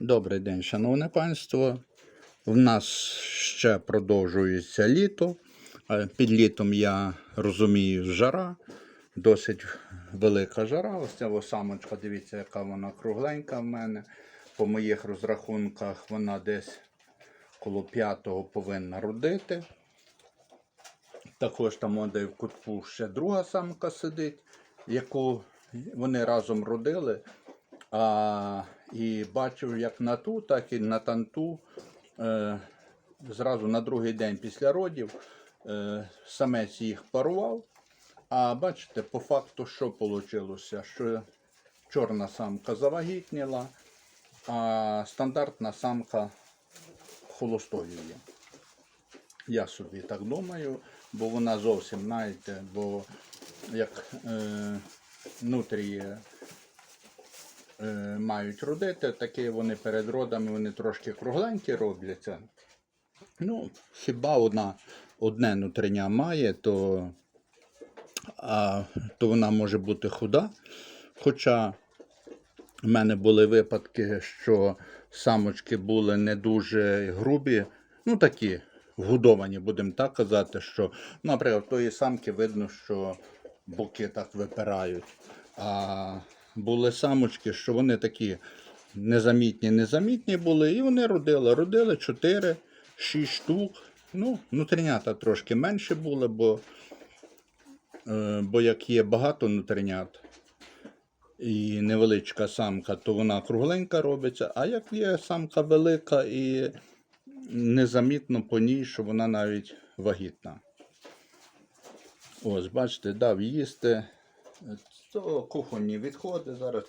Добрий день, шановне панство. В нас ще продовжується літо. Е, Під літом я розумію жара, досить велика жара. Ось ця самочка, дивіться, яка вона кругленька в мене. По моїх розрахунках вона десь коло п'ятого повинна родити. Також там де в кутку ще друга самка сидить, яку вони разом родили. А, і бачив, як на ту, так і на танту. Е, зразу на другий день після родів е, самець їх парував. А бачите, по факту, що вийшло? Що чорна самка завагітніла, а стандартна самка холостою є. Я собі так думаю, бо вона зовсім, знаєте, бо як е, нутрії е, мають родити, такі вони перед родами вони трошки кругленькі робляться. Ну, хіба одна, одне нутриня має, то, а, то вона може бути худа. Хоча в мене були випадки, що самочки були не дуже грубі, ну такі вгодовані, будемо так казати, що, наприклад, в тої самки видно, що боки так випирають. А були самочки, що вони такі незамітні, незамітні були, і вони родили. Родили 4-6 штук. Ну, внутрінята трошки менше були, бо, е, бо як є багато внутрінят, і невеличка самка, то вона кругленька робиться. А як є самка велика і незамітно по ній, що вона навіть вагітна. Ось, бачите, дав їсти. То кухонні відходи зараз.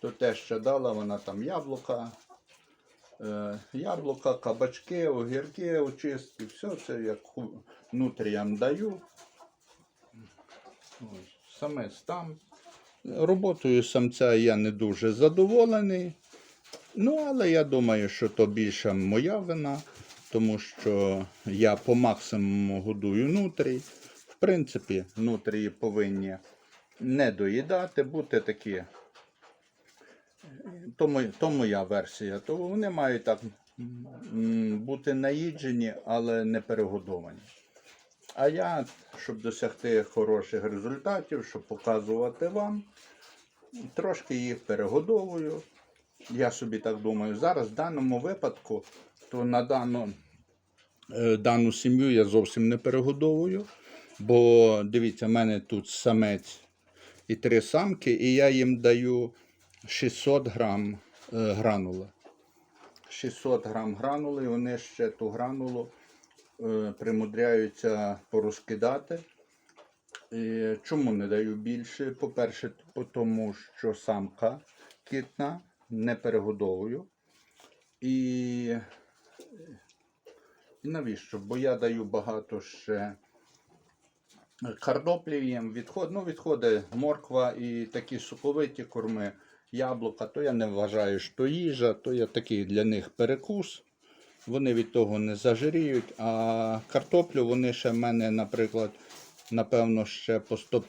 То те, що дала, вона там яблука, е, яблука, кабачки, огірки очистки, все це як ху- нутріям даю. Ось, самець там. Роботою самця я не дуже задоволений. Ну, але я думаю, що то більше моя вина, тому що я по максимуму годую нутрій. В принципі, нутрії повинні не доїдати, бути такі. То, моя- то моя версія. То вони мають так бути наїджені, але не перегодовані. А я, щоб досягти хороших результатів, щоб показувати вам, трошки їх перегодовую. Я собі так думаю. Зараз в даному випадку, то на дану, е, дану сім'ю я зовсім не перегодовую. Бо дивіться, в мене тут самець і три самки, і я їм даю 600 грам е, гранули. 600 грам гранули, і вони ще ту гранулу е, примудряються порозкидати. І чому не даю більше? По-перше, тому, що самка кітна, не перегодовую. І, і навіщо? Бо я даю багато ще картоплі їм, відход, ну, відходи морква і такі соковиті корми, яблука, то я не вважаю, що їжа, то я такий для них перекус. Вони від того не зажиріють, а картоплю вони ще в мене, наприклад, напевно, ще по 100,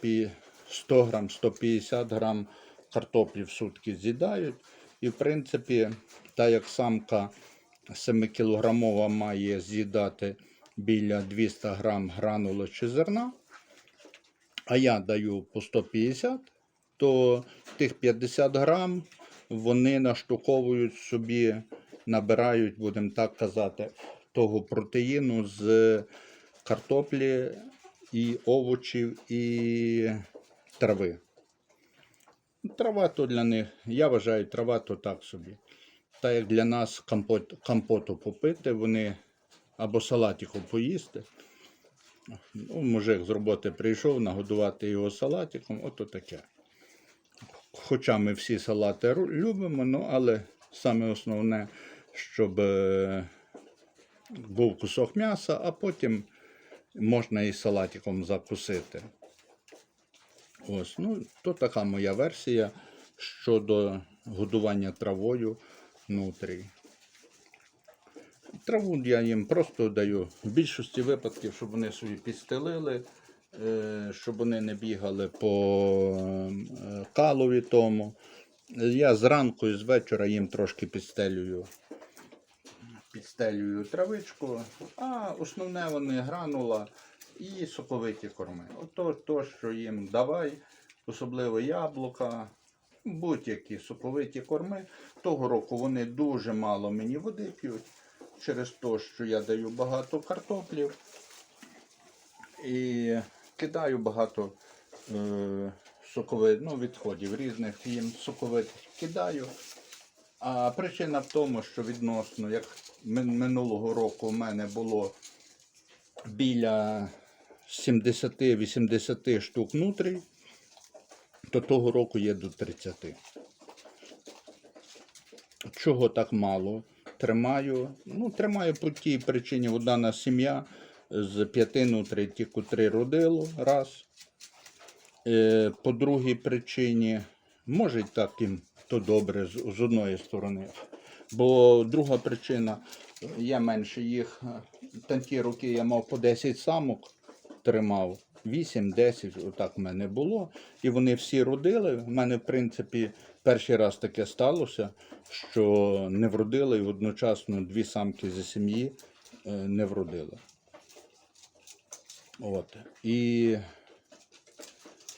100 грам, 150 грам картоплі в сутки з'їдають. І, в принципі, та як самка 7-кілограмова має з'їдати біля 200 грам гранули чи зерна, а я даю по 150, то тих 50 грам вони наштуковують собі, набирають, будемо так казати, того протеїну з картоплі і овочів і трави. Трава то для них, я вважаю, трава то так собі. Та як для нас компот, компоту попити, вони або салатику поїсти. Ну, мужик з роботи прийшов нагодувати його салатиком, ото таке. Хоча ми всі салати любимо, ну, але саме основне, щоб е, був кусок м'яса, а потім можна і салатиком закусити. Ось, ну, то така моя версія щодо годування травою нутрій. Траву я їм просто даю в більшості випадків, щоб вони собі підстелили, е, щоб вони не бігали по е, калові тому. Я зранку і з вечора їм трошки підстелюю. Підстелюю травичку, а основне вони гранула і соковиті корми. Ото то, що їм давай, особливо яблука, будь-які соковиті корми. Того року вони дуже мало мені води п'ють через те, що я даю багато картоплів і кидаю багато е, соковит, ну, відходів різних їм соковитих кидаю. А причина в тому, що відносно, як минулого року у мене було біля 70-80 штук нутрій, то того року є до 30. Чого так мало? Тримаю. Ну, тримаю по тій причині, от дана сім'я з п'яти нутрій тільки три родило раз. Е, по другій причині, може так їм то добре з, з одної сторони. Бо друга причина, я менше їх. е, Та ті роки я мав по 10 самок, тримав. 8-10, отак в мене було. І вони всі родили. У мене, в принципі, перший раз таке сталося, що не вродили і одночасно дві самки зі сім'ї е, не вродили. От. І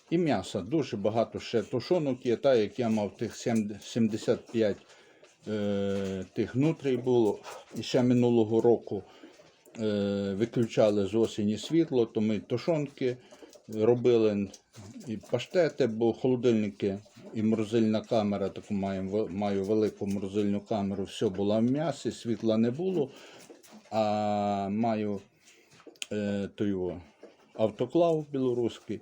і м'яса. Дуже багато ще тушонок є, та як я мав тих 75 е, тих нутрій було. І ще минулого року е, виключали з осені світло, то ми тушонки робили і паштети, бо холодильники і морозильна камера, таку маю, маю велику морозильну камеру, все було в м'ясі, світла не було. А маю е, той о, автоклав білоруський.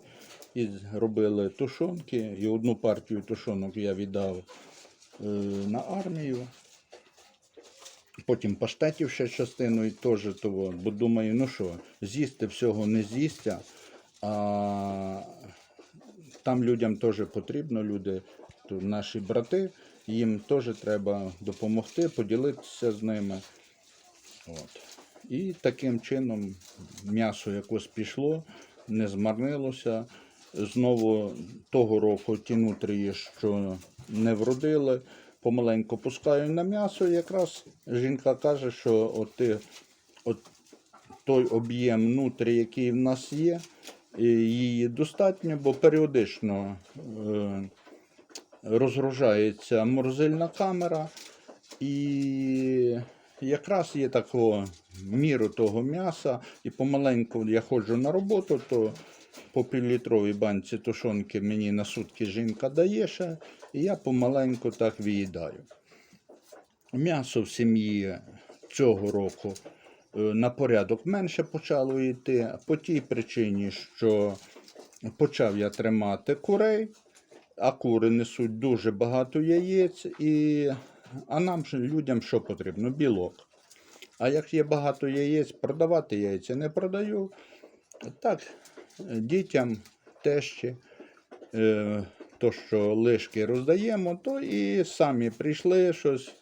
І робили тушонки. І одну партію тушонок я віддав е, на армію. Потім паштетів ще частиною теж того. Бо думаю, ну що, з'їсти всього не з'їсться. А там людям теж потрібно, люди, наші брати, їм теж треба допомогти, поділитися з ними. От. І таким чином м'ясо якось пішло, не змарнилося. Знову того року ті нутрії, що не вродили, помаленьку пускаю на м'ясо. Якраз жінка каже, що от, ти- от той об'єм нутрі, який в нас є, її достатньо, бо періодично е, розгружається морозильна камера. І якраз є такого міру того м'яса, і помаленьку я ходжу на роботу, то по півлітровій банці тушонки мені на сутки жінка дає ще, і я помаленьку так виїдаю. М'ясо в сім'ї цього року на порядок менше почало йти, по тій причині, що почав я тримати курей, а кури несуть дуже багато яєць, і... а нам людям що потрібно? Білок. А як є багато яєць, продавати яйця не продаю. Так, е, дітям тещі, е, то, що лишки роздаємо, то і самі прийшли щось.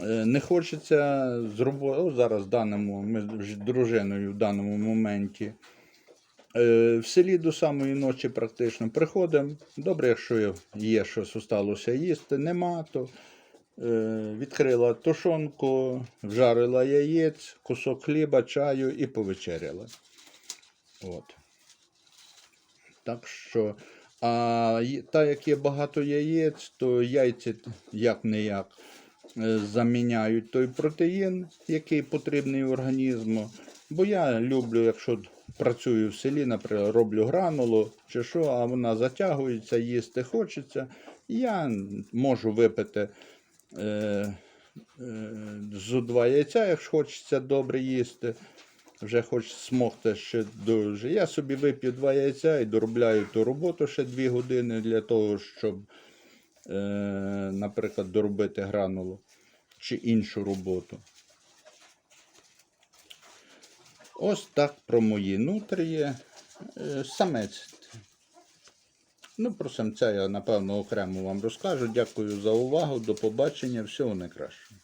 Е, Не хочеться зробити. Зараз даному, ми з дружиною в даному моменті. Е, В селі до самої ночі практично приходимо. Добре, якщо є щось осталося їсти, нема, то е, відкрила тушонку, вжарила яєць, кусок хліба, чаю і повечеряла. От. Так що, а так як є багато яєць, то яйця як не як заміняють той протеїн, який потрібний організму. Бо я люблю, якщо працюю в селі, наприклад, роблю гранулу чи що, а вона затягується, їсти хочеться. Я можу випити е, е, зо два яйця, якщо хочеться добре їсти. Вже хоч смогти ще дуже. Я собі вип'ю два яйця і доробляю ту роботу ще дві години для того, щоб, е, наприклад, доробити гранулу чи іншу роботу. Ось так про мої нутрії. Е, Самець. Ну, про самця я, напевно, окремо вам розкажу. Дякую за увагу. До побачення. Всього найкращого.